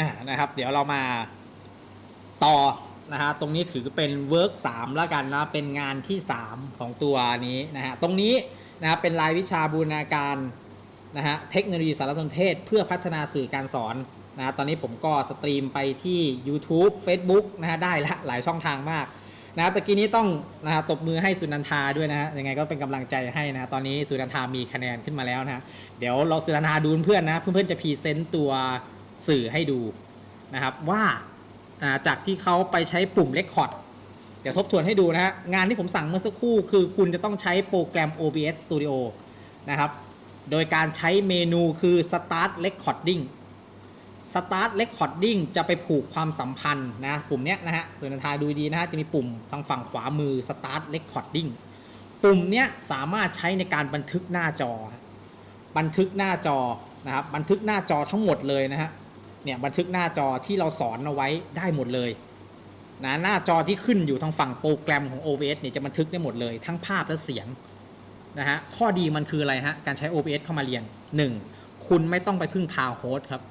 อ่านะครับ เดี๋ยวเรามาต่อนะฮะตรงนี้ถือเป็นเวิร์กสามแล้วกันนะเป็นงานที่ 3 ของตัวนี้นะฮะตรงนี้นะครับเป็นรายวิชาบูรณาการนะฮะเทคโนโลยีสารสนเทศ เพื่อพัฒนาสื่อการสอนนะฮะตอนนี้ผมก็สตรีมไปที่ YouTube Facebook นะฮะได้ละหลายช่องทางมากนะฮะตะกี้นี้ต้องนะฮะตบมือให้สุนันทาด้วยนะฮะยังไงก็เป็นกำลังใจให้นะฮะตอนนี้สุนันทามีคะแนนขึ้นมาแล้วนะฮะเดี๋ยวเราสุนันทาดูเพื่อนนะเพื่อนๆจะพรีเซนต์ตัว สื่อให้ดูนะครับว่าจากที่เขาไปใช้ปุ่มเ Record เดี๋ยวทบทวนให้ดูนะฮะงานที่ผมสั่งเมื่อสักครู่คือคุณจะต้องใช้โปรแกรม OBS Studio นะครับโดยการใช้เมนูคือ Start Recording Start Recording จะไปผูกความสัมพันธ์นะปุ่มเนี้ยนะฮะส่วนทาดูดีนะฮะจะมีปุ่มทางฝั่งขวามือ Start Recording ปุ่มเนี้ยสามารถใช้ในการบันทึกหน้าจอ บันทึกหน้าจอนะครับบันทึกหน้าจอทั้งหมดเลยนะฮะ เนี่ยบันทึกหน้าจอที่เราสอนเอาไว้ได้หมดเลยนะหน้าจอที่ขึ้นอยู่ทางฝั่งโปรแกรมของ OBS เนี่ยจะบันทึกได้หมดเลย ทั้งภาพและเสียงนะฮะข้อดีมันคืออะไรฮะการใช้ OBS เข้ามาเรียน 1. คุณไม่ต้องไปพึ่งพาโฮสต์ครับ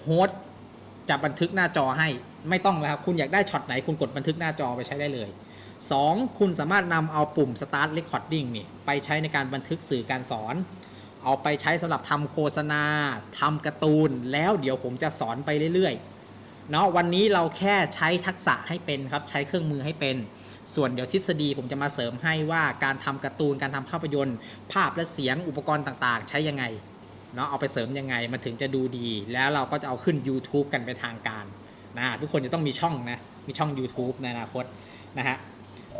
โฮสต์จะบันทึกหน้าจอให้ไม่ต้องแล้วครับคุณอยากได้ช็อตไหนคุณกดบันทึกหน้าจอไปใช้ได้เลย 2. คุณสามารถนำเอาปุ่ม Start Recording นี่ไปใช้ในการบันทึกสื่อการสอน เอาไปใช้สำหรับทำโฆษณาทำการ์ตูน แล้วเดี๋ยวผมจะสอนไปเรื่อยๆเนาะวันนี้เราแค่ใช้ทักษะให้เป็นครับใช้เครื่องมือให้เป็น ส่วนเดี๋ยวทฤษฎีผมจะมาเสริมให้ว่าการทำการ์ตูนการทำภาพยนตร์ ภาพและเสียงอุปกรณ์ต่างๆ ใช้ยังไงเนาะเอาไปเสริมยังไงมันถึงจะดูดี แล้วเราก็จะเอาขึ้น YouTube กันเป็นทางการนะทุกคนจะต้องมีช่องนะมีช่อง YouTube ในอนาคตนะฮะ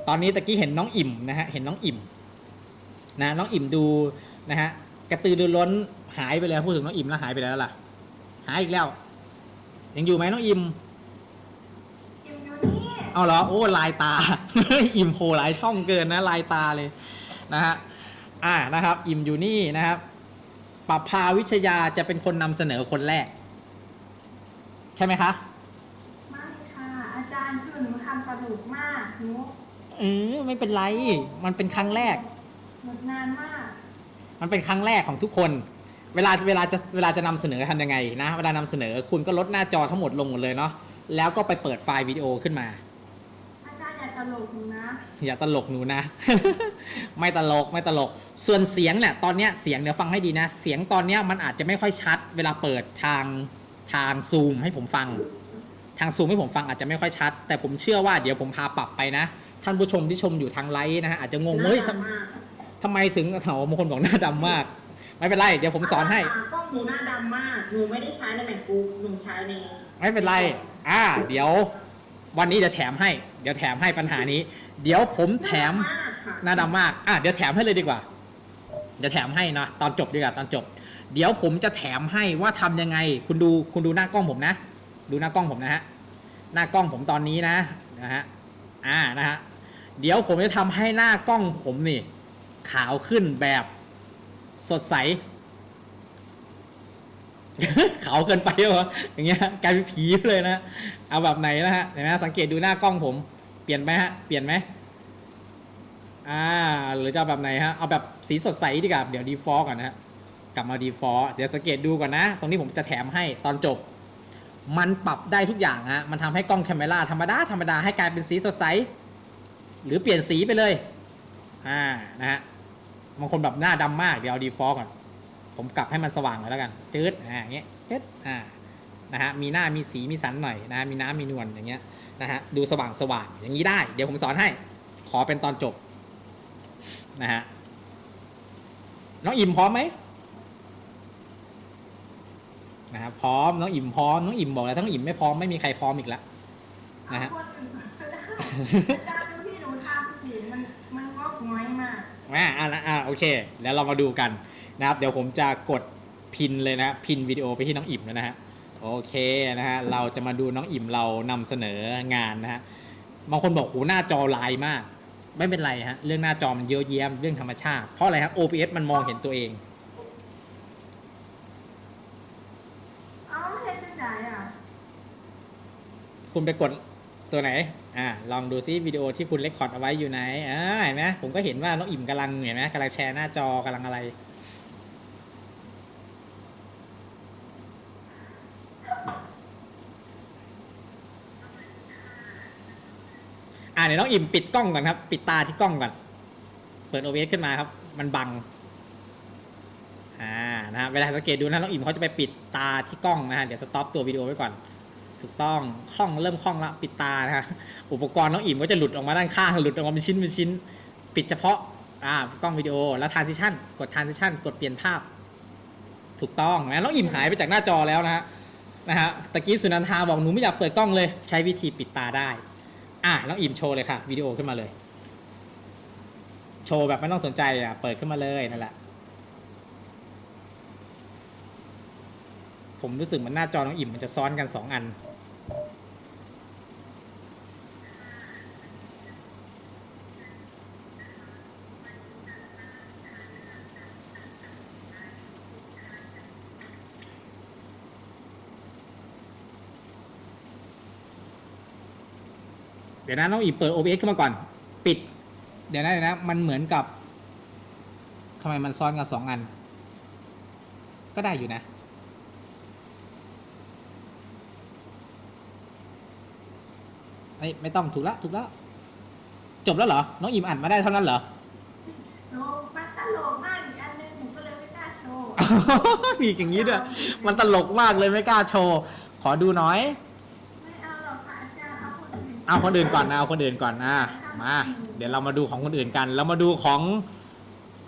ตอนนี้ตะกี้เห็นน้องอิ่มนะฮะเห็นน้องอิ่มนะน้องอิ่มดูนะฮะ กระตือรือร้นหายไปแล้วพูดถึงน้องอิ่มแล้วหายไปแล้วล่ะ หายอีกแล้ว ยังอยู่ไหมน้องอิ่มอิ่มอยู่นี่เอาเหรอโอ้ลายตา อิ่มโผล่หลายช่องเกินนะลายตาเลยนะฮะอ่านะครับ อิ่มอยู่นี่นะครับปรับภาวิชยาจะเป็นคนนำเสนอคนแรก ใช่ไหมคะไม่ค่ะอาจารย์คือหนูทำกระดูกมากหนูเออไม่เป็นไร มันเป็นครั้งแรกหมดนานมาก มันเป็นครั้งแรกของทุกคน เวลาเวลาจะเวลาจะนำเสนอทำยังไงนะเวลานำเสนอคุณก็ลดหน้าจอทั้งหมดลงหมดเลยเนาะแล้วก็ไปเปิดไฟล์วิดีโอขึ้นมา อาจารย์อย่าตลกหนูนะ อย่าตลกหนูนะ ไม่ตลกไม่ตลก ส่วนเสียงเนี่ยตอนเนี้ยเสียงเดี๋ยวฟังให้ดีนะ เสียงตอนเนี้ยมันอาจจะไม่ค่อยชัด เวลาเปิดทางทางซูมให้ผมฟัง ทางซูมให้ผมฟังอาจจะไม่ค่อยชัด แต่ผมเชื่อว่าเดี๋ยวผมพาปรับไปนะ ท่านผู้ชมที่ชมอยู่ทางไลฟ์นะฮะอาจจะงงเฮ้ย ทำทำไมถึงเถาบางคนบอกหน้าดำมาก ไม่เป็นไร เดี๋ยวผมสอนให้กล้องหนูหน้าดำมาก หนูไม่ได้ใช้ในแมคบุ๊กหนูใช้ใน ไม่เป็นไร อ่า เดี๋ยว วันนี้จะแถมให้ เดี๋ยวแถมให้ปัญหานี้ เดี๋ยวผมแถมหน้าดำมากค่ะหน้าดำมาก อะ เดี๋ยวแถมให้เลยดีกว่า เดี๋ยวแถมให้นะ ตอนจบดีกว่า ตอนจบ เดี๋ยวผมจะแถมให้ว่าทำยังไง คุณดู คุณดูหน้ากล้องผมนะ ดูหน้ากล้องผมนะฮะ หน้ากล้องผมตอนนี้นะ นะฮะ อ่า นะฮะ เดี๋ยวผมจะทำให้หน้ากล้องผมนี่ ขาวขึ้นแบบสดใส ขาวเกินไปวะอย่างเงี้ยกลายเป็นผีไปเลยนะ เอาแบบไหนนะฮะเห็นไหมสังเกตดูหน้ากล้องผม เปลี่ยนไหมฮะ เปลี่ยนไหมอ่า หรือจะแบบไหนฮะ เอาแบบสีสดใสดีกว่า เดี๋ยวดีฟอลก่อนนะกลับมาดีฟอลเดี๋ยวสังเกตดูก่อนนะ ตรงนี้ผมจะแถมให้ตอนจบ มันปรับได้ทุกอย่างฮะ มันทำให้กล้องแคมเมราธรรมดาธรรมดาให้กลายเป็นสีสดใส หรือเปลี่ยนสีไปเลย อ่า นะฮะ บางคนแบบหน้าดำมากเดี๋ยวเอาดีฟอลก่อน ผมกลับให้มันสว่างเลยแล้วกัน จืดอ่าอย่างเงี้ยจืดอ่านะฮะมีหน้ามีสีมีสันหน่อยนะฮะมีน้ำมีนวลอย่างเงี้ยนะฮะดูสว่างสว่างอย่างนี้ได้ เดี๋ยวผมสอนให้ขอเป็นตอนจบนะฮะน้องอิ่มพร้อมไหมนะครับพร้อมน้องอิ่มพร้อมน้องอิ่มบอกแล้วถ้าน้องอิ่มไม่พร้อมไม่มีใครพร้อมอีกแล้วนะฮะ อ่าอ่าอ่าโอเค แล้วเรามาดูกันนะครับ เดี๋ยวผมจะกดพินเลยนะพินวิดีโอไปที่น้องอิ่มแล้วนะฮะโอเคนะฮะเราจะมาดูน้องอิ่มเรานำเสนองานนะฮะบางคนบอกโหหน้าจอลายมาก ไม่เป็นไรฮะเรื่องหน้าจอมันเยอะแยะเรื่องธรรมชาติเพราะอะไรครับ OBS มันมองเห็นตัวเองเอ้าเฮ็ดจังไดอะคุณไปกด ตัวไหน อ่า ลองดูซิวิดีโอที่คุณเลคคอร์ดเอาไว้อยู่ไหน อ่า เห็นไหมผมก็เห็นว่าน้องอิ่มกำลังเห็นไหมกำลังแชร์หน้าจอกำลังอะไร อ่าเดี๋ยวน้องอิ่มปิดกล้องก่อนครับ ปิดตาที่กล้องก่อน เปิดโอเวสขึ้นมาครับ มันบัง อ่า นะครับเวลาสังเกตดูนะน้องอิ่มเขาจะไปปิดตาที่กล้องนะฮะ เดี๋ยวสต็อปตัววิดีโอไว้ก่อน ถูกต้องคล่องเริ่มคล่องล้วปิดตานะฮะอุปกรณ์น้องอิ่มก็จะหลุดออกมาด้านข้างหลุดออกมาเป็นชิ้นเป็นชิ้น ปิดเฉพาะอ่ากล้องวิดีโอแล้ว transition กด transition กดเปลี่ยนภาพ ถูกต้องนะน้องอิ่มหายไปจากหน้าจอแล้วนะฮะนะฮะตะกี้สุนันทาบอกหนูไม่อยากเปิดกล้องเลย ใช้วิธีปิดตาได้ อะน้องอิ่มโชว์เลยค่ะวิดีโอขึ้นมาเลย โชว์แบบไม่ต้องสนใจอะเปิดขึ้นมาเลยนั่นแหละผมรู้สึกมือนหน้าจอน้องอิ่มมันจะซ้อนกันสองอัน เดี๋ยวนะน้องอิ่มเปิด OBS ขึ้นมาก่อน ปิด เดี๋ยวนะเดี๋ยวนะ มันเหมือนกับทำไมมันซ้อนกันสองอัน ก็ได้อยู่นะ ไม่ไม่ต้องถูกแล้วถูกแล้วจบแล้วเหรอ น้องอิ่มอ่านมาได้เท่านั้นเหรอ โอ้มันตลกมากอีกอันหนึงหนูก็เลยไม่กล้าโชว์ มีอย่างนี้ด้วย มันตลกมากเลยไม่กล้าโชว์ ขอดูหน่อย เอาคนอื่นก่อนนะเอาคนอื่นก่อนนะมา เดี๋ยวเรามาดูของคนอื่นกันเรามาดูของ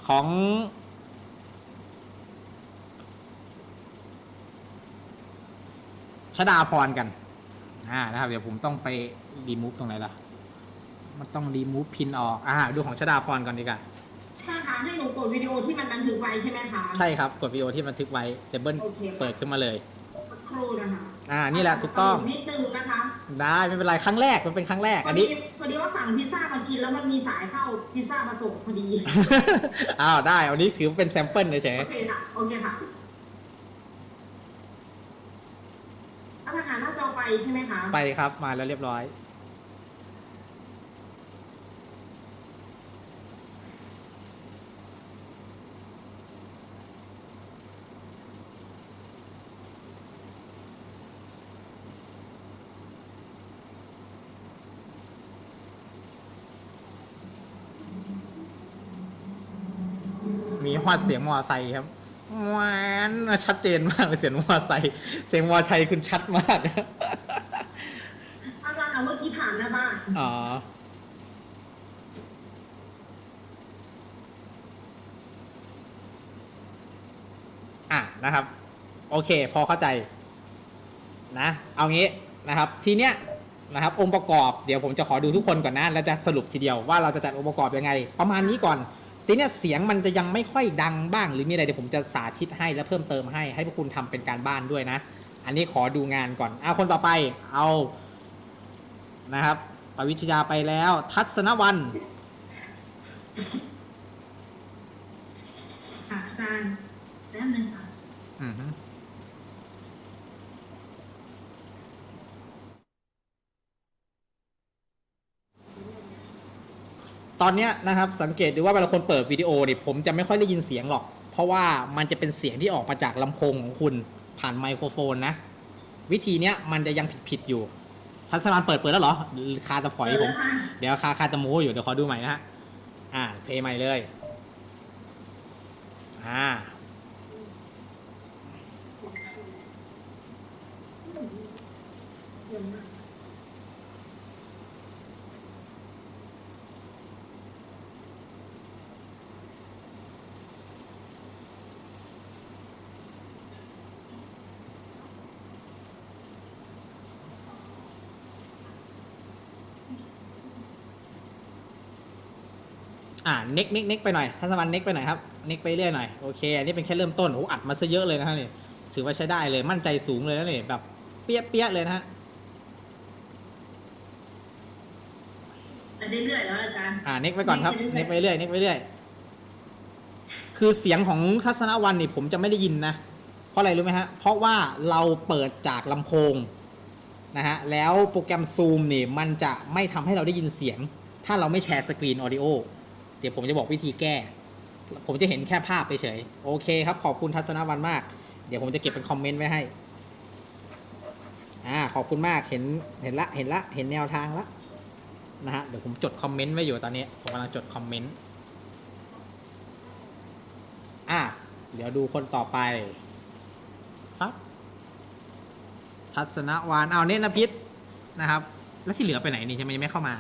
ของ ชดาพรกันอ่านะครับ เดี๋ยวผมต้องไปรีมูฟตรงไหนล่ะ มันต้องรีมูฟพินออกอ่าดูของชดาพรก่อนดีกว่าถ้าคะให้หนูกดวิดีโอที่มันบันทึกไว้ใช่ไหมคะ ใช่ครับ กดวิดีโอที่บันทึกไว้เดบเบิลโอเคค่ะ เปิดขึ้นมาเลยสัก ครู่นะคะอ่านี่แหละถูกต้องนิดนึงนะคะได้ไม่เป็นไรครั้งแรกมันเป็นครั้งแรกพอัอนนี้ดีพอดีว่าสั่งพิซซ่ามากินแล้วมันมีสายเข้าพิซซ่ามาส่งพอดีอ้าวได้อันนี้ถือเป็นแซมเปิลเฉยโอเคค่ะโอเคค่ะเอาทหารหน้าจอไปใช่ไหมคะๆไปครับมาแล้วเรียบร้อย มีฮอดเสียงมอไซค์ครับแหวนชัดเจนมากเลยเสียงมอไซค์เสียงมอไซค์คุณชัดมากอาจารย์เอาเมื่อกี้ผ่านหน้าบ้านอ๋ออะนะครับ โอเค พอเข้าใจ นะ เอางี้นะครับ ทีเนี้ยนะครับ องค์ประกอบเดี๋ยวผมจะขอดูทุกคนก่อนนะแล้วจะสรุปทีเดียวว่าเราจะจัดองค์ประกอบยังไง ประมาณนี้ก่อน ทีเนี้ยเสียงมันจะยังไม่ค่อยดังบ้าง หรือมีอะไรเดี๋ยวผมจะสาธิตให้และเพิ่มเติมให้ให้พวกคุณทำเป็นการบ้านด้วยนะ อันนี้ขอดูงานก่อนเอาคนต่อไปเอานะครับปวิชยาไปแล้ว ทัศนวันค่ะอาจารย์แป๊บนึงค่ะอือ ตอนเนี้ยนะครับสังเกตดูว่าเวลาคนเปิดวิดีโอเนี่ยผมจะไม่ค่อยได้ยินเสียงหรอก เพราะว่ามันจะเป็นเสียงที่ออกมาจากลำโพงของคุณผ่านไมโครโฟนนะ วิธีเนี้ยมันจะยังผิดๆอยู่ ทัศนวันเปิดเปิดแล้วเหรอหรือคาตะฝอยผมเจอแล้วค่ะเดี๋ยวคาคาตะโมอยู่เดี๋ยวขอดูใหม่นะฮะอ่าเพลย์ใหม่เลยอ่า อ่าเน็กเน็กเน็กไปหน่อยท่านสมันเน็กไปหน่อยครับเน็กไปเรื่อยหน่อยโอเคอันนี้เป็นแค่เริ่มต้นโอ้อัดมาซะเยอะเลยนะฮะนี่ถือว่าใช้ได้เลยมั่นใจสูงเลยนะนี่แบบเปี้ยเปี้ยเลยนะฮะแต่ได้เรื่อยแล้วอาจารย์อ่าเน็กไปก่อนครับเน็เน็กกไปไปเรื่เรื่ออยยเน็กไปเรื่อยคือเสียงของทัศนวันนี่ผมจะไม่ได้ยินนะเพราะอะไรรู้ไหมฮะเพราะว่าเราเปิดจากลำโพงนะฮะแล้วโปรแกรมซูมนี่มันจะไม่ทำให้เราได้ยินเสียง ถ้าเราไม่แชร์สกรีนออดิโอ เดี๋ยวผมจะบอกวิธีแก้ ผมจะเห็นแค่ภาพไปเฉยโอเคครับ ขอบคุณทัศนวันมาก เดี๋ยวผมจะเก็บเป็นคอมเมนต์ไว้ให้อ่าขอบคุณมากเห็นเห็นละเห็นละเห็นแนวทางละนะฮะเดี๋ยวผมจดคอมเมนต์ไว้อยู่ตอนนี้ผมกำลังจดคอมเมนต์อะเดี๋ยวดูคนต่อไปครับ ทัศนวานเอาเนตรนพิษนะครับ แล้วที่เหลือไปไหนนี่ทำไมยังไม่เข้ามา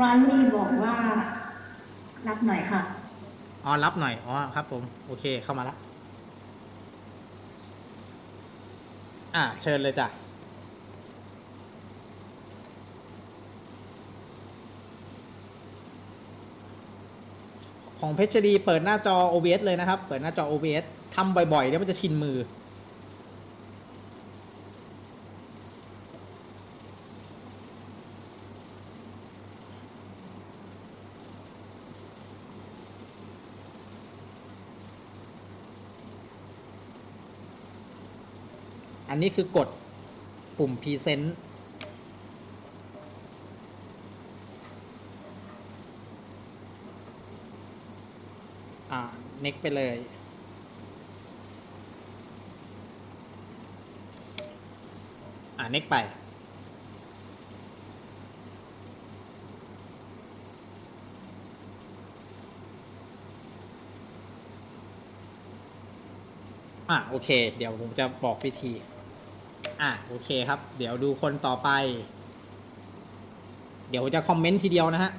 วันนี้บอกว่า รับหน่อยค่ะ อ๋อรับหน่อย อ๋อครับ ผม โอเคเข้ามาล้วอะเชิญเลยจ้ะ ของเพชรดีเปิดหน้าจอ OBS เลยนะครับ เปิดหน้าจอ OBS ทำบ่อยๆ เดี๋ยวมันจะชินมือ อันนี้คือกดปุ่ม Present อ่า next ไปเลย อ่า next ไปอะโอเค เดี๋ยวผมจะบอกวิธี อะโอเคครับ เดี๋ยวดูคนต่อไป เดี๋ยวจะคอมเมนต์ทีเดียวนะฮะ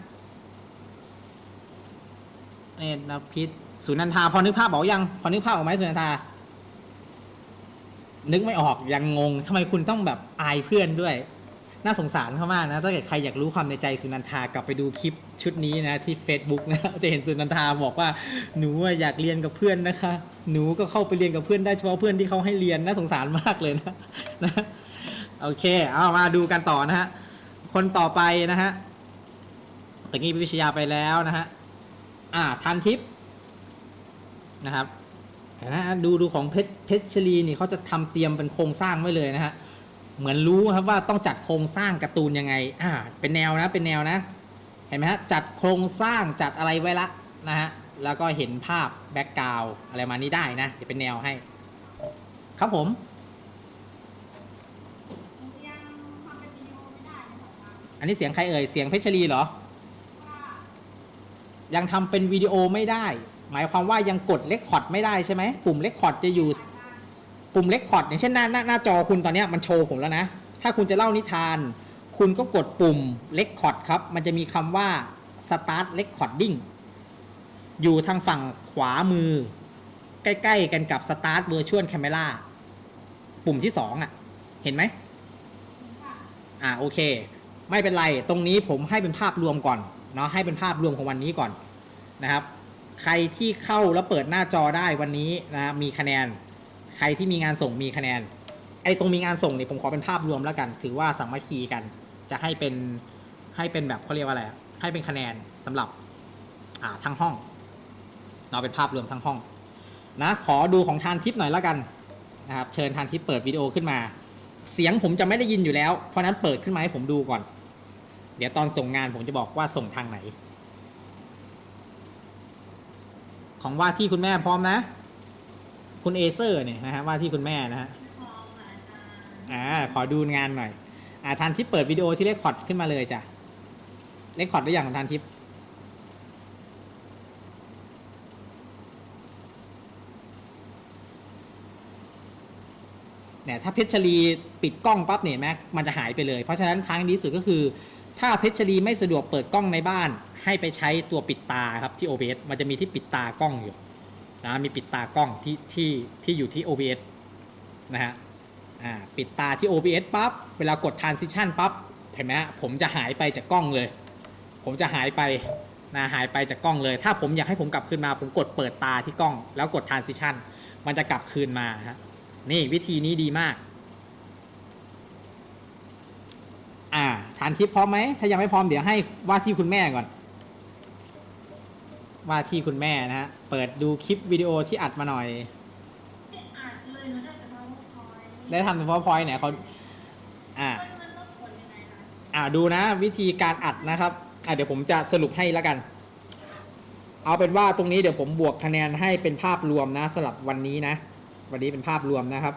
เนี่นพิษสุนันทาพอนึกภาพบอกยัง พอนึกภาพออกไหมสุนันทา นึกไม่ออกยังงงทำไมคุณต้องแบบอายเพื่อนด้วย น่าสงสารเขามากนะ ถ้าเกิดใครอยากรู้ความในใจสุนันทากลับไปดูคลิปชุดนี้นะที่ Facebook นะ จะเห็นสุนันทาบอกว่าหนูอยากเรียนกับเพื่อนนะคะ หนูก็เข้าไปเรียนกับเพื่อนได้เฉพาะเพื่อนที่เขาให้เรียนน่าสงสารมากเลยนะนะโอเค เอามาดูกันต่อนะฮะคนต่อไปนะฮะตะกี้วิชยาไปแล้วนะฮะอ่าทันทิพย์นะครับนะดูดูของเพชรเพชรชลีนี่เขาจะทำเตรียมเป็นโครงสร้างไว้เลยนะฮะ เหมือนรู้ครับว่าต้องจัดโครงสร้างการ์ตูนยังไง อ่า เป็นแนวนะ เป็นแนวนะ เห็นไหมฮะ จัดโครงสร้างจัดอะไรไว้ละนะฮะ แล้วก็เห็นภาพแบ็กกราวอะไรมานี้ได้นะ เดี๋ยวเป็นแนวให้ ครับผม อันนี้เสียงใครเอ่ย เสียงเพชรลีเหรอ ยังทำเป็นวิดีโอไม่ได้ หมายความว่ายังกดเลคคอร์ดไม่ได้ใช่ไหม ปุ่มเลคคอร์ดจะอยู่ ปุ่มเลคคอร์ดอย่างเช่นหน้าหน้าหน้าจอคุณตอนนี้มันโชว์ผมแล้วนะ ถ้าคุณจะเล่านิทาน คุณก็กดปุ่มเลคคอร์ดครับ มันจะมีคำว่า start recording อยู่ทางฝั่งขวามือ ใกล้ๆ กันกับ start virtual camera ปุ่มที่สองอะ เห็นไหมอ่าโอเค ไม่เป็นไรตรงนี้ผมให้เป็นภาพรวมก่อนเนาะให้เป็นภาพรวมของวันนี้ก่อนนะครับ ใครที่เข้าแล้วเปิดหน้าจอได้วันนี้นะมีคะแนน ใครที่มีงานส่งมีคะแนน ไอ้ตรงมีงานส่งเนี่ยผมขอเป็นภาพรวมแล้วกัน ถือว่าสามัคคีกัน จะให้เป็นให้เป็นแบบเขาเรียกว่าอะไร ให้เป็นคะแนนสำหรับอ่าทั้งห้องเนาเป็นภาพรวมทั้งห้องนะขอดูของทานทิปหน่อยแล้วกันนะครับเชิญทานทิปเปิดวิดีโอขึ้นมา เสียงผมจะไม่ได้ยินอยู่แล้ว เพราะฉะนั้นเปิดขึ้นมาให้ผมดูก่อน เดี๋ยวตอนส่งงานผมจะบอกว่าส่งทางไหน ของว่าที่คุณแม่พร้อมนะ คุณเอเซอร์เนี่ยนะฮะว่าที่คุณแม่นะฮะพร้อมค่ะอาจารย์อ่าขอดูงานหน่อย อ่าทันทิปเปิดวิดีโอที่เลคคอร์ดขึ้นมาเลยจ้ะเลคคอร์ดได้อย่างของทันทิปเนี่ยถ้าเพชรชลีปิดกล้องปั๊บเนี่ยแม็กมันจะหายไปเลย เพราะฉะนั้นทางดีที่สุดก็คือ ถ้าเพชรชลีไม่สะดวกเปิดกล้องในบ้าน ให้ไปใช้ตัวปิดตาครับที่ OBS มันจะมีที่ปิดตากล้องอยู่ นะมีปิดตากล้องที่ที่ที่อยู่ที่ OBS นะฮะอ่าปิดตาที่ OBS ปั๊บเวลากด transition ปั๊บเห็นไหมฮะผมจะหายไปจากกล้องเลย ผมจะหายไปนะหายไปจากกล้องเลย ถ้าผมอยากให้ผมกลับคืนมา ผมกดเปิดตาที่กล้อง แล้วกด transition มันจะกลับคืนมาฮะนี่วิธีนี้ดีมากอ่าทานทิปพร้อมไหมถ้ายังไม่พร้อมเดี๋ยวให้ว่าที่คุณแม่ก่อน ว่าที่คุณแม่นะฮะ เปิดดูคลิปวิดีโอที่อัดมาหน่อยอ่านเลยหนูได้แต่พาวเวอร์พอยต์ได้ทำเป็น powerpoint เนี่ยเขาอ่ามันมันต้องกดยังไงคะอ่าดูนะวิธีการอัดนะครับอ่าเดี๋ยวผมจะสรุปให้แล้วกัน เอาเป็นว่าตรงนี้เดี๋ยวผมบวกคะแนนให้เป็นภาพรวมนะสำหรับวันนี้นะ วันนี้เป็นภาพรวมนะครับ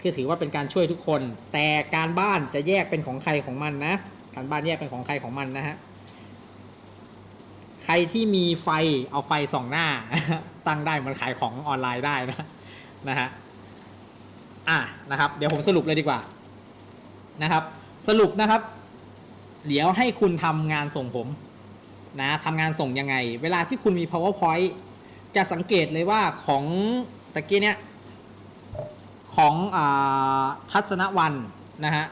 คือถือว่าเป็นการช่วยทุกคน แต่การบ้านจะแยกเป็นของใครของมันนะ การบ้านแยกเป็นของใครของมันนะฮะ ใครที่มีไฟเอาไฟส่องหน้า ตั้งได้เหมันขายของออนไลน์ได้นะนะฮะอะนะครับเดี๋ยวผมสรุปเลยดีกว่านะครับ สรุปนะครับ เดี๋ยวให้คุณทำงานส่งผมนะทำงานส่งยังไง เวลาที่คุณมี powerpoint จะสังเกตเลยว่าของตะกี้เนี่ยของอาทัศนวันนะฮะ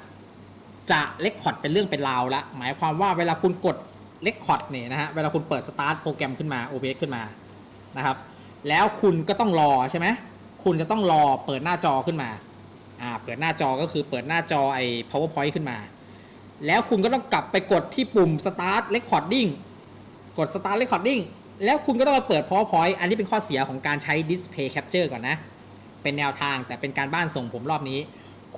จะเลคคอร์ดเป็นเรื่องเป็นราวละหมายความว่าเวลาคุณกด เลคคอร์ดเนี่ยนะฮะเวลาคุณเปิดสตาร์ทโปรแกรมขึ้นมา OBS ขึ้นมานะครับแล้วคุณก็ต้องรอใช่ไหมคุณจะต้องรอเปิดหน้าจอขึ้นมาอ่าเปิดหน้าจอก็คือเปิดหน้าจอไอ้ powerpoint ขึ้นมา แล้วคุณก็ต้องกลับไปกดที่ปุ่ม start recording กด start recording แล้วคุณก็ต้องมาเปิด powerpoint อันนี้เป็นข้อเสียของการใช้ display capture ก่อนนะ เป็นแนวทางแต่เป็นการบ้านส่งผมรอบนี้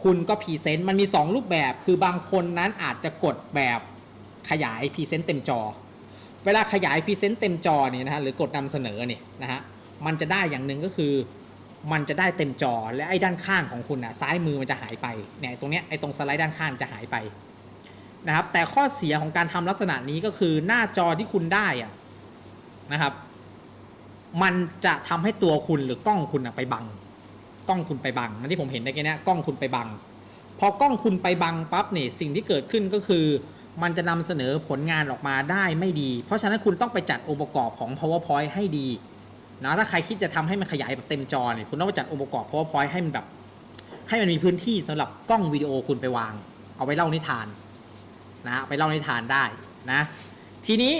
คุณก็พรีเซนต์มันมี 2 รูปแบบ คือบางคนนั้นอาจจะกดแบบ ขยายพรีเซนต์เต็มจอ เวลาขยายพรีเซนต์เต็มจอเนี่ยนะฮะหรือกดนำเสนอเนี่ยนะฮะมันจะได้อย่างหนึ่งก็คือ มันจะได้เต็มจอและไอ้ด้านข้างของคุณอะซ้ายมือมันจะหายไปเนี่ยตรงเนี้ยไอ้ตรงสไลด์ด้านข้างจะหายไปนะครับแต่ข้อเสียของการทำลักษณะนี้ก็คือหน้าจอที่คุณได้อะนะครับ มันจะทำให้ตัวคุณหรือกล้องคุณอะไปบัง กล้องคุณไปบังอันที่ผมเห็นได้แค่นี้กล้องคุณไปบัง พอกล้องคุณไปบังปั๊บเนี่ยสิ่งที่เกิดขึ้นก็คือ มันจะนำเสนอผลงานออกมาได้ไม่ดี เพราะฉะนั้นคุณต้องไปจัดองค์ประกอบของ powerpoint ให้ดีนะถ้าใครคิดจะทำให้มันขยายแบบเต็มจอเนี่ยคุณต้องไปจัดองค์ประกอบ powerpoint ให้มันแบบ ให้มันมีพื้นที่สำหรับกล้องวิดีโอคุณไปวาง เอาไว้เล่านิทานนะไปเล่านิทานได้นะ ทีนี้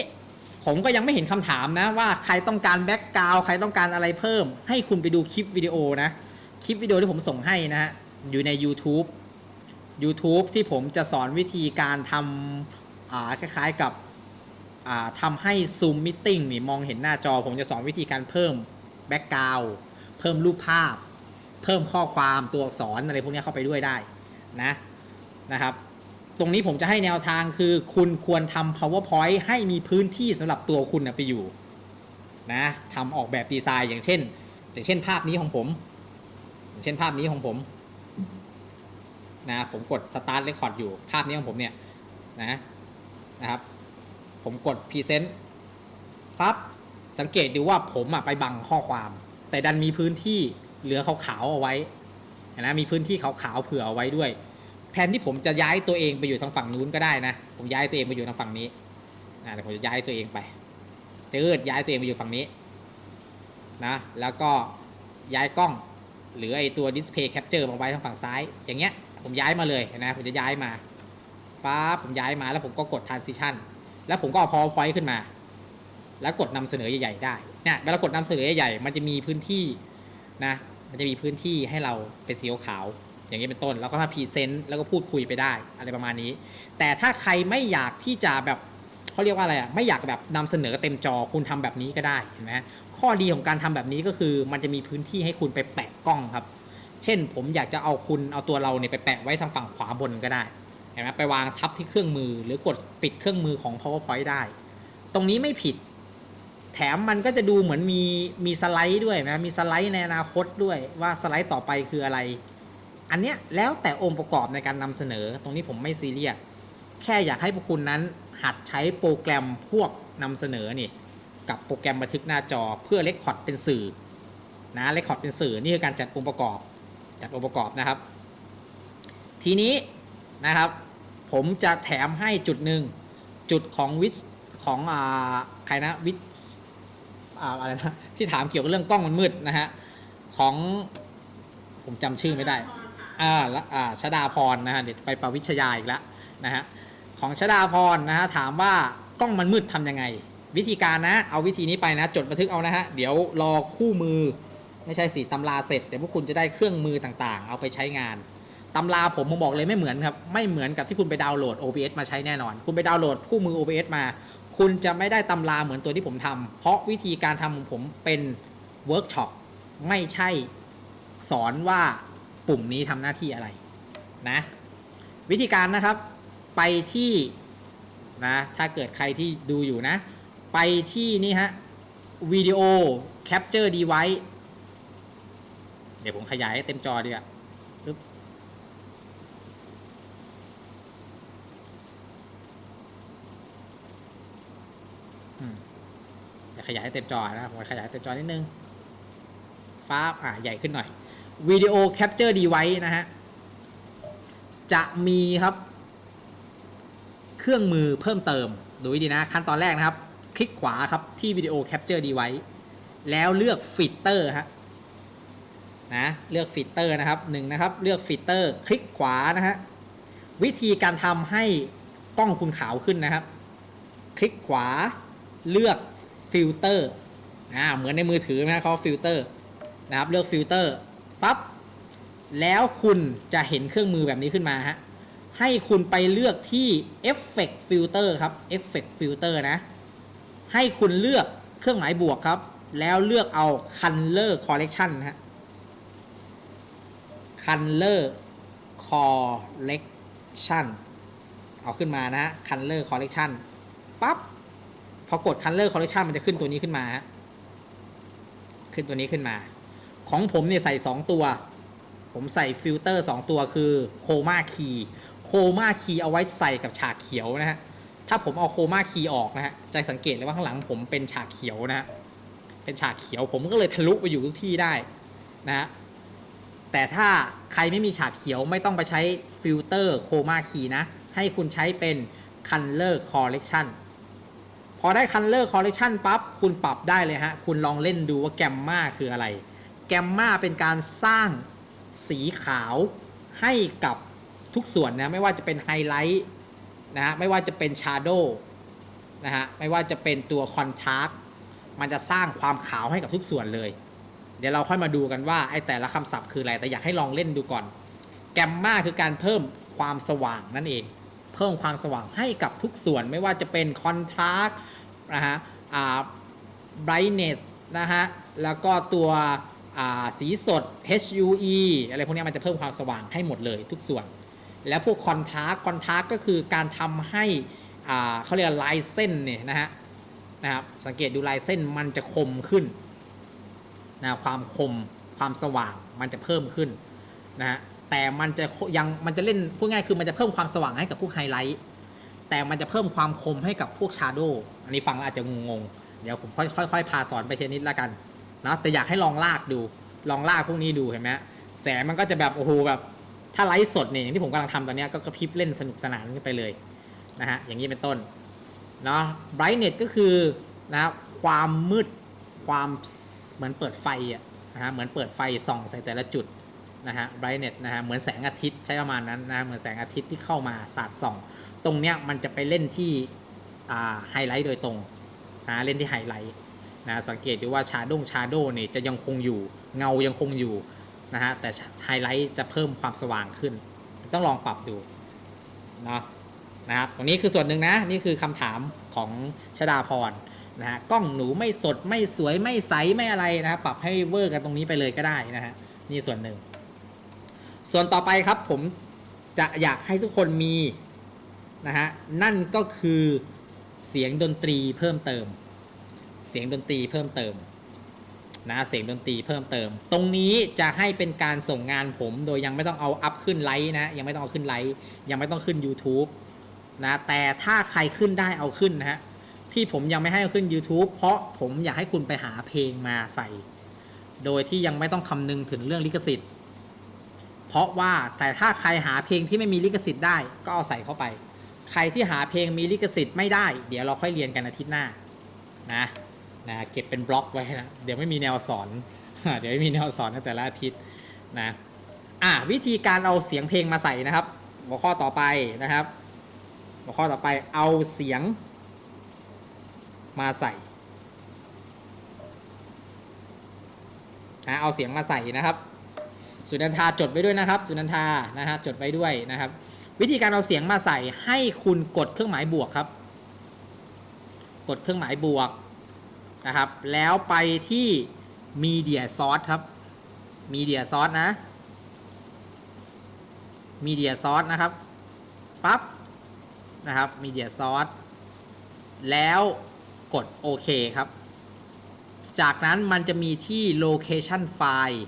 ผมก็ยังไม่เห็นคำถามนะว่าใครต้องการแบ็กกราวใครต้องการอะไรเพิ่ม ให้คุณไปดูคลิปวิดีโอนะ คลิปวิดีโอที่ผมส่งให้นะฮะอยู่ใน YouTube YouTube ที่ผมจะสอนวิธีการทำคล้ายๆกับทำให้ Zoom Meeting นี่มองเห็นหน้าจอ ผมจะสอนวิธีการเพิ่มแบ็กกราวเพิ่มรูปภาพ เพิ่มข้อความตัวอักษรอะไรพวกนี้เข้าไปด้วยได้นะนะครับ ตรงนี้ผมจะให้แนวทางคือคุณควรทำ powerpoint ให้มีพื้นที่สำหรับตัวคุณนะไปอยู่นะทำออกแบบดีไซน์อย่างเช่น อย่างเช่นภาพนี้ของผม อย่างเช่นภาพนี้ของผม นะผมกด start record อยู่ภาพนี้ของผมเนี่ยนะนะครับ ผมกด present ปั๊บสังเกตดูว่าผมอะไปบังข้อความ แต่ดันมีพื้นที่เหลือขาวๆเอาไว้นะมีพื้นที่ขาวๆเผื่อเอาไว้ด้วย แทนที่ผมจะย้ายตัวเองไปอยู่ทางฝั่งนู้นก็ได้นะ ผมย้ายตัวเองไปอยู่ทางฝั่งนี้นะเดี๋ยวผมจะย้ายตัวเองไปจืดย้ายตัวเองไปอยู่ฝั่งนี้นะแล้วก็ย้ายกล้องหรือไอตัว display capture มาไว้ทางฝั่งซ้ายอย่างเงี้ย ผมย้ายมาเลยนะผมจะย้ายมาป๊าบผมย้ายมาแล้วผมก็กด transition แล้วผมก็เอา powerpoint ขึ้นมา แล้วกดนำเสนอใหญ่ๆได้เนี่ยเวลากดนำเสนอใหญ่ๆมันจะมีพื้นที่นะมันจะมีพื้นที่ให้เราเป็นสีขาว อย่างนี้เป็นต้น แล้วก็มาพรีเซนต์แล้วก็พูดคุยไปได้อะไรประมาณนี้ แต่ถ้าใครไม่อยากที่จะแบบเขาเรียกว่าอะไรอะไม่อยากแบบนำเสนอเต็มจอคุณทำแบบนี้ก็ได้เห็นไหมข้อดีของการทำแบบนี้ก็คือมันจะมีพื้นที่ให้คุณไปแปะกล้องครับ เช่น ผมอยากจะเอาคุณเอาตัวเราเนี่ยไปแปะไว้ทางฝั่งขวาบนก็ได้เห็นไหมไปวางทับที่เครื่องมือ หรือกดปิดเครื่องมือของ powerpoint ได้ ตรงนี้ไม่ผิด แถมมันก็จะดูเหมือนมีมีสไลด์ด้วยนะมีสไลด์ในอนาคตด้วยว่าสไลด์ต่อไปคืออะไร อันเนี้ยแล้วแต่องค์ประกอบในการนำเสนอ ตรงนี้ผมไม่ซีเรียสแค่อยากให้พวกคุณนั้นหัดใช้โปรแกรมพวกนำเสนอนี่กับโปรแกรมบันทึกหน้าจอเพื่อเลคคอร์ดเป็นสื่อนะเลคคอร์ดเป็นสื่อนี่คือการจัดองค์ประกอบ จัดองค์ประกอบนะครับ ทีนี้นะครับ ผมจะแถมให้จุดหนึ่งจุดของวิชของอ่าใครนะวิชอ่าอะไรนะที่ถามเกี่ยวกับเรื่องกล้องมันมืดนะฮะของผมจำชื่อไม่ได้อ่าละอ่าชดาพรนะฮะเดี๋ยวไปประวิชยาอีกแล้วนะฮะของชดาพรนะฮะถามว่ากล้องมันมืดทำยังไง วิธีการนะ เอาวิธีนี้ไปนะ จดบันทึกเอานะฮะเดี๋ยวรอคู่มือ ไม่ใช่สิตำราเสร็จ แต่พวกคุณจะได้เครื่องมือต่างๆ เอาไปใช้งานตำราผมผมบอกเลยไม่เหมือนครับ ไม่เหมือนกับที่คุณไปดาวน์โหลด OBS มาใช้แน่นอน คุณไปดาวน์โหลดคู่มือ OBS มา คุณจะไม่ได้ตำราเหมือนตัวที่ผมทำเพราะวิธีการทำของผมเป็นเวิร์กช็อปไม่ใช่สอนว่าปุ่มนี้ทำหน้าที่อะไรนะวิธีการนะครับไปที่นะถ้าเกิดใครที่ดูอยู่นะ ไปที่นี่ฮะวิดีโอ Capture Device เดี๋ เดี๋ยวผมขยายให้เต็มจอดีกว่าอยากขยายให้เต็มจอนะครับผมขยายเต็มจอนิดนึงฟ้าอ่าใหญ่ขึ้นหน่อยวิดีโอแคปเจอร์ดีไว้นะฮะ จะมีครับ เครื่องมือเพิ่มเติม ดูดีนะ ขั้นตอนแรกนะครับ คลิกขวาครับที่วิดีโอแคปเจอร์ดีไว้แล้วเลือกฟิลเตอร์ฮะ นะเลือกฟิลเตอร์นะครับหนึ่งนะครับเลือกฟิลเตอร์คลิกขวานะฮะวิธีการทำให้กล้องคุณขาวขึ้นนะครับ คลิกขวาเลือกฟิลเตอร์อ่าเหมือนในมือถือนะเขาฟิลเตอร์นะครับเลือกฟิลเตอร์ปั๊บแล้วคุณจะเห็นเครื่องมือแบบนี้ขึ้นมาฮะให้คุณไปเลือกที่ Effect Filter ครับ Effect Filter นะ ให้คุณเลือกเครื่องหมายบวกครับ แล้วเลือกเอา Color Correction นะฮะ Color Correction เอาขึ้นมานะฮะ Color Correction ปั๊บพอกด Color Correction มันจะขึ้นตัวนี้ขึ้นมาฮะขึ้นตัวนี้ขึ้นมา ของผมเนี่ยใส่ 2 ตัว ผมใส่ฟิลเตอร์ 2 ตัวคือโคมาคีโคมาคีเอาไว้ใส่กับฉากเขียวนะฮะ ถ้าผมเอาโคมาคีออกนะฮะ จะสังเกตเลยว่าข้างหลังผมเป็นฉากเขียวนะฮะ เป็นฉากเขียวผมก็เลยทะลุไปอยู่ทุกที่ได้นะฮะ แต่ถ้าใครไม่มีฉากเขียวไม่ต้องไปใช้ฟิลเตอร์โคมาคีนะ ให้คุณใช้เป็น Color Correction พอได้ Color Correction ปั๊บคุณปรับได้เลยฮะ คุณลองเล่นดูว่าแกมมาคืออะไร แกมมาเป็นการสร้างสีขาวให้กับทุกส่วนนะ ไม่ว่าจะเป็นไฮไลท์นะฮะ ไม่ว่าจะเป็นชาร์โดนะฮะ ไม่ว่าจะเป็นตัวคอนทราสมันจะสร้างความขาวให้กับทุกส่วนเลย เดี๋ยวเราค่อยมาดูกันว่าไอ้แต่ละคำศัพท์คืออะไร แต่อยากให้ลองเล่นดูก่อน แกมมาคือการเพิ่มความสว่างนั่นเอง เพิ่มความสว่างให้กับทุกส่วนไม่ว่าจะเป็นคอนทราส์นะฮะอ่า brightness นะฮะ แล้วก็ตัวอ่าสีสด HUE อะไรพวกนี้มันจะเพิ่มความสว่างให้หมดเลยทุกส่วน แล้วพวกคอนทราสคอนทราสก็คือการทำให้อ่าเขาเรียกลายเส้นเนี่ยนะฮะนะครับสังเกตดูลายเส้นมันจะคมขึ้น นะความคมความสว่างมันจะเพิ่มขึ้นนะฮะแต่มันจะยังมันจะเล่นพูดง่ายคือมันจะเพิ่มความสว่างให้กับพวกไฮไลท์แต่มันจะเพิ่มความคมให้กับพวกชาร์โดอันนี้ฟังแล้วอาจจะงงๆ เดี๋ยวผมค่อยๆ่อยพาสอนไปเทนิดละกันนะแต่อยากให้ลองลากดู ลองลากพวกนี้ดูเห็นไหมแสงมันก็จะแบบโอ้โหแบบถ้าไลฟ์สดเนี่ยอย่างที่ผมกำลังทำตอนนี้ก็กระพริบเล่นสนุกสนานกันไปเลยนะฮะอย่างนี้เป็นต้นเนาะ brightness ก็คือนะความมืดความ เหมือนเปิดไฟอะนะฮะเหมือนเปิดไฟส่องใส่แต่ละจุดนะฮะ brightness นะฮะเหมือนแสงอาทิตย์ใช้ประมาณนั้นนะเหมือนแสงอาทิตย์ที่เข้ามาสาดส่อง ตรงเนี้ยมันจะไปเล่นที่ไฮไลท์โดยตรงนะเล่นที่ไฮไลท์นะสังเกตดูว่าชาโดงชาโดเนี่ยจะยังคงอยู่เงายังคงอยู่นะฮะแต่ไฮไลท์จะเพิ่มความสว่างขึ้น ต้องลองปรับดูเนาะนะครับตรงนี้คือส่วนหนึ่งนะ นี่คือคำถามของชดาพร นะฮะกล้องหนูไม่สดไม่สวยไม่ใสไม่อะไรนะฮะปรับให้เวอร์กันตรงนี้ไปเลยก็ได้นะฮะนี่ส่วนหนึ่ง ส่วนต่อไปครับผมจะอยากให้ทุกคนมีนะฮะนั่นก็คือเสียงดนตรีเพิ่มเติม เสียงดนตรีเพิ่มเติมนะเสียงดนตรีเพิ่มเติม ตรงนี้จะให้เป็นการส่งงานผมโดยยังไม่ต้องเอาอัพขึ้นไลฟ์นะยังไม่ต้องเอาขึ้นไลฟ์ยังไม่ต้องขึ้น YouTube นะแต่ถ้าใครขึ้นได้เอาขึ้นนะฮะ ที่ผมยังไม่ให้ขึ้น YouTube เพราะผมอยากให้คุณไปหาเพลงมาใส่ โดยที่ยังไม่ต้องคำนึงถึงเรื่องลิขสิทธิ์ เพราะว่าแต่ถ้าใครหาเพลงที่ไม่มีลิขสิทธิ์ได้ก็เอาใส่เข้าไป ใครที่หาเพลงมีลิขสิทธิ์ไม่ได้ เดี๋ยวเราค่อยเรียนกันอาทิตย์หน้านะนะเก็บเป็นบล็อกไว้นะเดี๋ยวไม่มีแนวสอน เดี๋ยวไม่มีแนวสอนในแต่ละอาทิตย์นะอะวิธีการเอาเสียงเพลงมาใส่นะครับ หัวข้อต่อไปนะครับ หัวข้อต่อไปเอาเสียง มาใส่นะเอาเสียงมาใส่นะครับ สุนันทาจดไว้ด้วยนะครับ สุนันทานะฮะจดไว้ด้วยนะครับ วิธีการเอาเสียงมาใส่ให้คุณกดเครื่องหมายบวกครับ กดเครื่องหมายบวกนะครับ แล้วไปที่ Media Source ครับ Media Source นะ Media Source นะครับปั๊บนะครับ Media Source แล้ว กดโอเคครับ จากนั้นมันจะมีที่ Location File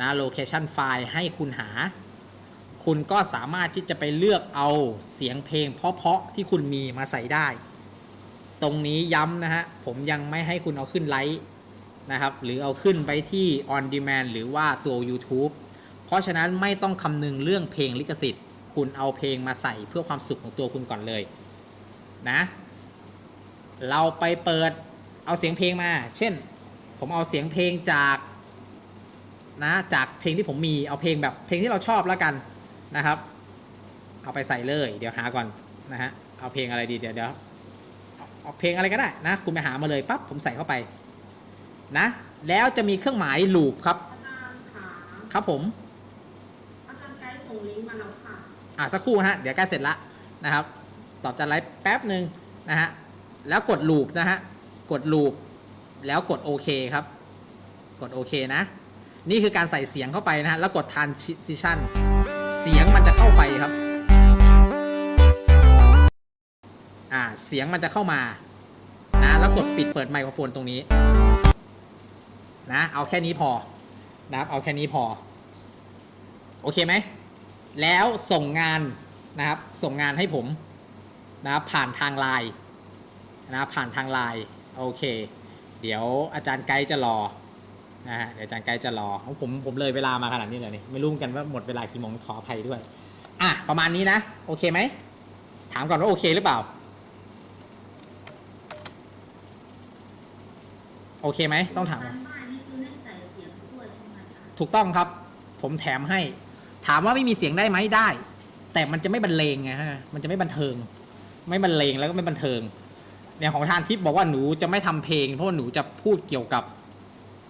นะ Location File ให้คุณหา คุณก็สามารถที่จะไปเลือกเอาเสียงเพลงเพราะๆที่คุณมีมาใส่ได้ ตรงนี้ย้ำนะฮะ ผมยังไม่ให้คุณเอาขึ้นไลฟ์นะครับ หรือเอาขึ้นไปที่ on demand หรือว่าตัว YouTube เพราะฉะนั้นไม่ต้องคำนึงเรื่องเพลงลิขสิทธิ์ คุณเอาเพลงมาใส่เพื่อความสุขของตัวคุณก่อนเลย นะ เราไปเปิดเอาเสียงเพลงมา เช่น ผมเอาเสียงเพลงจากนะจากเพลงที่ผมมีเอาเพลงแบบเพลงที่เราชอบแล้วกันนะครับ เอาไปใส่เลยเดี๋ยวหาก่อนนะฮะเอาเพลงอะไรดีเดี๋ยวเดี๋ยวเอาเอาเพลงอะไรก็ได้นะ คุณไปหามาเลยปั๊บผมใส่เข้าไปนะ แล้วจะมีเครื่องหมายลูปครับอาจารย์ขาครับผมอาจารย์ไกด์ส่งลิงก์มาแล้วค่ะอะสักครู่นะฮะเดี๋ยวใกล้เสร็จละนะครับ ตอบจันไลฟ์แป๊บหนึ่งนะฮะ แล้วกดลูปนะฮะ กดลูปแล้วกดโอเคครับ กดโอเคนะ นี่คือการใส่เสียงเข้าไปนะฮะ แล้วกด transition เสียงมันจะเข้าไปครับ อ่า เสียงมันจะเข้ามานะ แล้วกดปิดเปิดไมโครโฟนตรงนี้ นะ เอาแค่นี้พอ นะครับ เอาแค่นี้พอ โอเคไหม แล้วส่งงานนะครับ ส่งงานให้ผมนะครับผ่านทางไลน์ นะครับผ่านทางไลน์โอเค เดี๋ยวอาจารย์ไกด์จะรอนะฮะเดี๋ยวอาจารย์ไกด์จะรอของผมผมเลยเวลามาขนาดนี้เลยนี่ไม่รู้เหมือนกันว่าหมดเวลากี่โมงขออภัยด้วยอะประมาณนี้นะ โอเคไหมถามก่อนว่าโอเคหรือเปล่า โอเคไหมต้องถามการบ้านนี่คือให้ใส่เสียงด้วยใช่ไหมคะถูกต้องครับ ผมแถมให้ ถามว่าไม่มีเสียงได้ไหมได้ แต่มันจะไม่บรรเลงไงฮะมันจะไม่บันเทิง ไม่บรรเลงแล้วก็ไม่บันเทิง เนี่ยของทานทิพย์บอกว่าหนูจะไม่ทำเพลง เพราะว่าหนูจะพูดเกี่ยวกับ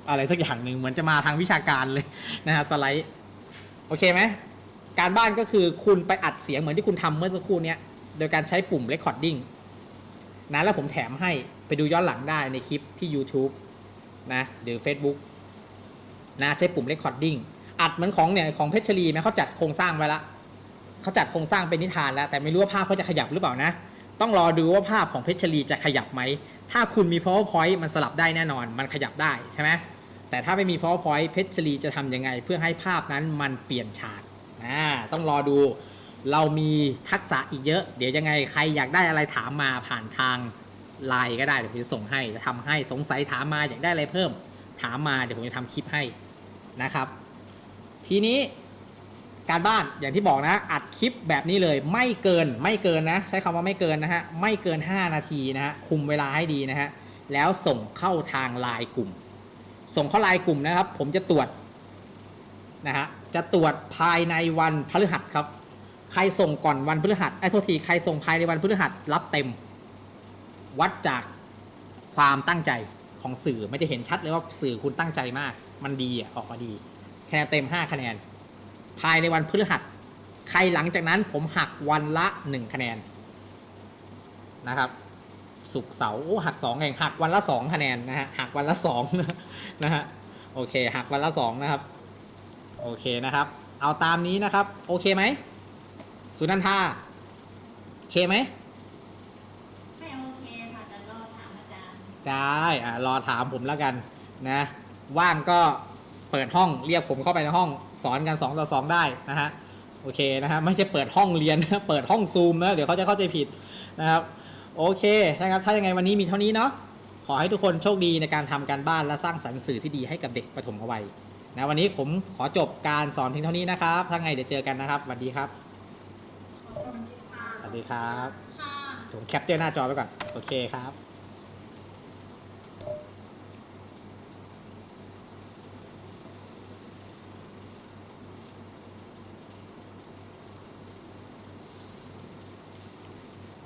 อะไรสักอย่างหนึ่งเหมือนจะมาทางวิชาการเลยนะฮะสไลด์โอเคไหมการบ้านก็คือคุณไปอัดเสียงเหมือนที่คุณทำเมื่อสักครู่เนี้ยโดยการใช้ปุ่ม recording นะแล้วผมแถมให้ไปดูย้อนหลังได้ในคลิปที่ YouTube นะหรือ Facebook นะใช้ปุ่ม recording อัดเหมือนของเนี่ยของเพชรชลีไหมเขาจัดโครงสร้างไว้ละเขาจัดโครงสร้างเป็นนิทานแล้ว แต่ไม่รู้ว่าภาพเขาจะขยับหรือเปล่านะ ต้องรอดูว่าภาพของเพชรชลีจะขยับไหม ถ้าคุณมี powerpoint มันสลับได้แน่นอน มันขยับได้ใช่ไหมแต่ถ้าไม่มี powerpoint เพชรชลีจะทำยังไง เพื่อให้ภาพนั้นมันเปลี่ยนฉากอ่าต้องรอดู เรามีทักษะอีกเยอะ เดี๋ยวยังไงใครอยากได้อะไรถามมาผ่านทางไลน์ก็ได้เดี๋ยวผมจะส่งให้จะทำให้สงสัยถามมาอยากได้อะไรเพิ่ม ถามมาเดี๋ยวผมจะทำคลิปให้นะครับ ทีนี้ การบ้านอย่างที่บอกนะ อัดคลิปแบบนี้เลยไม่เกินไม่เกินนะ ใช้คำว่าไม่เกินนะฮะไม่เกิน 5 นาทีนะฮะคุมเวลาให้ดีนะฮะแล้วส่งเข้าทางไลน์กลุ่ม ส่งเข้าไลน์กลุ่มนะครับ ผมจะตรวจนะฮะจะตรวจภายในวันพฤหัสครับ ใครส่งก่อนวันพฤหัสไอ้โทษทีใครส่งภายในวันพฤหัสรับเต็ม วัดจากความตั้งใจของสื่อมันจะเห็นชัดเลยว่าสื่อคุณตั้งใจมาก มันดีอะออกมาดีคะแนนเต็ม 5 คะแนน ภายในวันพฤหัส ใครหลังจากนั้นผมหักวันละ 1 คะแนนนะครับสุกร์เสาร์โอ้หัก2เองหักวันละ2คะแนนนะฮะหักวันละ2นะนะฮะโอเค หักวันละ2นะครับ โอเคนะครับ เอาตามนี้นะครับ โอเคไหมสุนันทาโอเคไหมไม่โอเคค่ะจะรอถามอาจารย์ได้อะรอถามผมแล้วกันนะ ว่างก็ เปิดห้องเรียกผมเข้าไปในห้องสอนกัน 2 ต่อ 2 ได้นะฮะโอเคนะฮะไม่ใช่เปิดห้องเรียนเปิดห้องซูมนะเดี๋ยวเขาจะเข้าใจผิดนะครับโอเคนะครับถ้ายังไงวันนี้มีเท่านี้เนาะขอให้ทุกคนโชคดีในการทำการบ้านและสร้างสรรค์สื่อที่ดีให้กับเด็กปฐมวัยนะวันนี้ผมขอจบการสอนเพียงเท่านี้นะครับถ้าไงเดี๋ยวเจอกันนะครับสวัสดีครับขอบคุณค่ะสวัสดีครับค่ะผมแคปเจอร์หน้าจอไว้ก่อน โอเคครับ